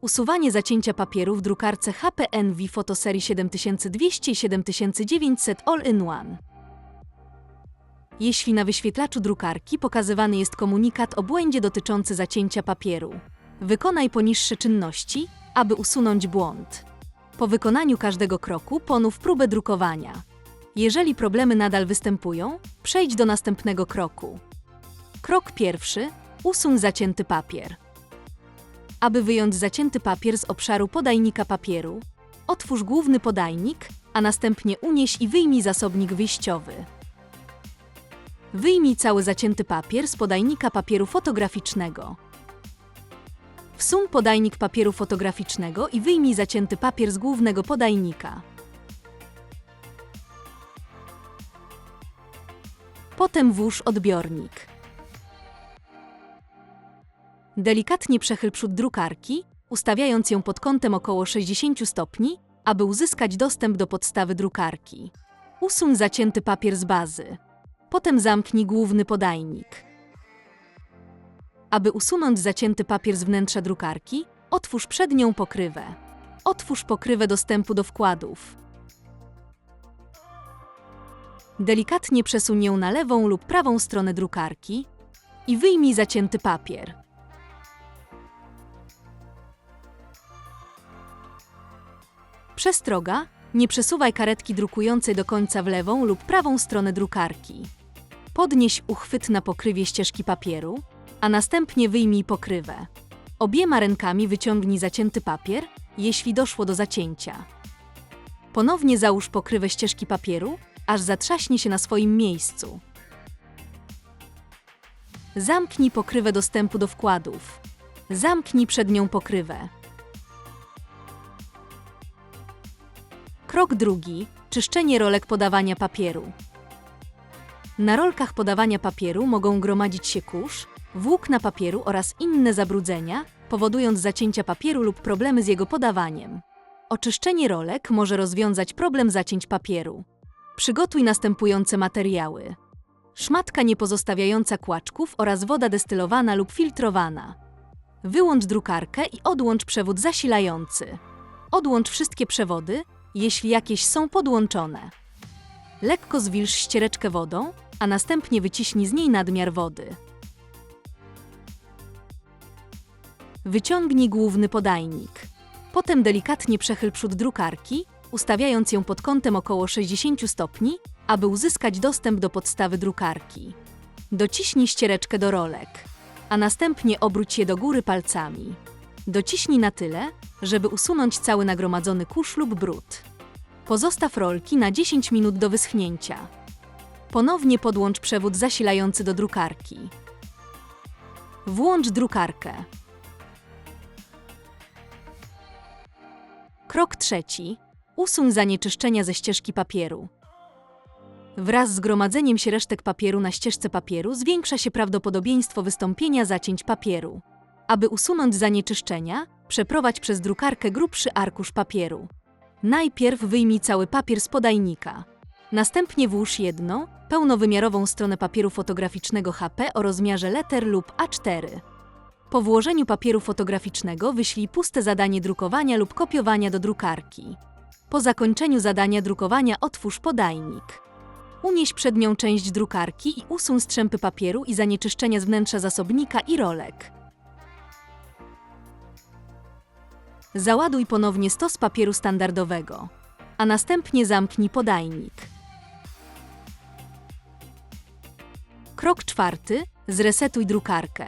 Usuwanie zacięcia papieru w drukarce HP Envy fotoserii 7200 i 7900 All-in-One. Jeśli na wyświetlaczu drukarki pokazywany jest komunikat o błędzie dotyczący zacięcia papieru, wykonaj poniższe czynności, aby usunąć błąd. Po wykonaniu każdego kroku ponów próbę drukowania. Jeżeli problemy nadal występują, przejdź do następnego kroku. Krok pierwszy: usuń zacięty papier. Aby wyjąć zacięty papier z obszaru podajnika papieru, otwórz główny podajnik, a następnie unieś i wyjmij zasobnik wyjściowy. Wyjmij cały zacięty papier z podajnika papieru fotograficznego. Wsuń podajnik papieru fotograficznego i wyjmij zacięty papier z głównego podajnika. Potem włóż odbiornik. Delikatnie przechyl przód drukarki, ustawiając ją pod kątem około 60 stopni, aby uzyskać dostęp do podstawy drukarki. Usuń zacięty papier z bazy. Potem zamknij główny podajnik. Aby usunąć zacięty papier z wnętrza drukarki, otwórz przednią pokrywę. Otwórz pokrywę dostępu do wkładów. Delikatnie przesuń ją na lewą lub prawą stronę drukarki i wyjmij zacięty papier. Przestroga: nie przesuwaj karetki drukującej do końca w lewą lub prawą stronę drukarki. Podnieś uchwyt na pokrywie ścieżki papieru, a następnie wyjmij pokrywę. Obiema rękami wyciągnij zacięty papier, jeśli doszło do zacięcia. Ponownie załóż pokrywę ścieżki papieru, aż zatrzaśnie się na swoim miejscu. Zamknij pokrywę dostępu do wkładów. Zamknij przednią pokrywę. Krok drugi: czyszczenie rolek podawania papieru. Na rolkach podawania papieru mogą gromadzić się kurz, włókna papieru oraz inne zabrudzenia, powodując zacięcia papieru lub problemy z jego podawaniem. Oczyszczenie rolek może rozwiązać problem zacięć papieru. Przygotuj następujące materiały: szmatka niepozostawiająca kłaczków oraz woda destylowana lub filtrowana. Wyłącz drukarkę i odłącz przewód zasilający. Odłącz wszystkie przewody, jeśli jakieś są podłączone. Lekko zwilż ściereczkę wodą, a następnie wyciśnij z niej nadmiar wody. Wyciągnij główny podajnik. Potem delikatnie przechyl przód drukarki, ustawiając ją pod kątem około 60 stopni, aby uzyskać dostęp do podstawy drukarki. Dociśnij ściereczkę do rolek, a następnie obróć je do góry palcami. Dociśnij na tyle, żeby usunąć cały nagromadzony kurz lub brud. Pozostaw rolki na 10 minut do wyschnięcia. Ponownie podłącz przewód zasilający do drukarki. Włącz drukarkę. Krok trzeci. Usuń zanieczyszczenia ze ścieżki papieru. Wraz z gromadzeniem się resztek papieru na ścieżce papieru zwiększa się prawdopodobieństwo wystąpienia zacięć papieru. Aby usunąć zanieczyszczenia, przeprowadź przez drukarkę grubszy arkusz papieru. Najpierw wyjmij cały papier z podajnika. Następnie włóż jedną, pełnowymiarową stronę papieru fotograficznego HP o rozmiarze letter lub A4. Po włożeniu papieru fotograficznego wyślij puste zadanie drukowania lub kopiowania do drukarki. Po zakończeniu zadania drukowania otwórz podajnik. Unieś przednią część drukarki i usuń strzępy papieru i zanieczyszczenia z wnętrza zasobnika i rolek. Załaduj ponownie stos papieru standardowego, a następnie zamknij podajnik. Krok czwarty: zresetuj drukarkę.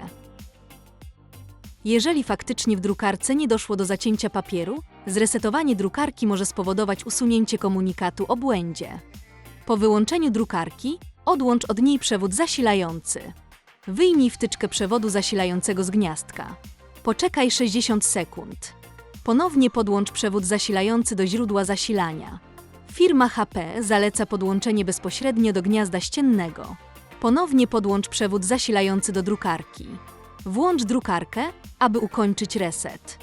Jeżeli faktycznie w drukarce nie doszło do zacięcia papieru, zresetowanie drukarki może spowodować usunięcie komunikatu o błędzie. Po wyłączeniu drukarki, odłącz od niej przewód zasilający. Wyjmij wtyczkę przewodu zasilającego z gniazdka. Poczekaj 60 sekund. Ponownie podłącz przewód zasilający do źródła zasilania. Firma HP zaleca podłączenie bezpośrednio do gniazda ściennego. Ponownie podłącz przewód zasilający do drukarki. Włącz drukarkę, aby ukończyć reset.